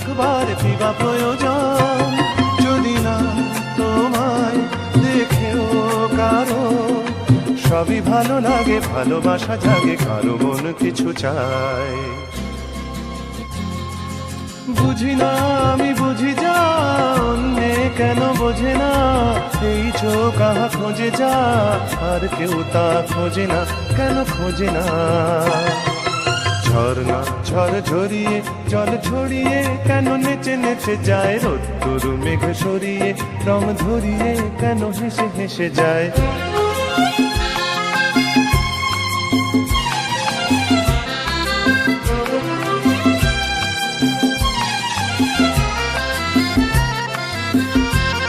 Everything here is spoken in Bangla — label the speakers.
Speaker 1: একবার পিবা প্রয়োজন। যদি না তোমায় দেখেও কারও, সবই ভালো লাগে, ভালোবাসা জাগে, কারও মন কিছু চায়। বুঝি না আমি বুঝি যা কেন বোঝে না, এই চোখ আহা খোঁজে যা, আর কেউ তা খোঁজে না, কেন খোঁজে না। ঝর্ণা ঝড় ঝরিয়ে, জল ছড়িয়ে কেন নেচে নেচে যায় রোদ্দুর, মেঘ সরিয়ে, রং ধরিয়ে, কেন হেসে হেসে যায়?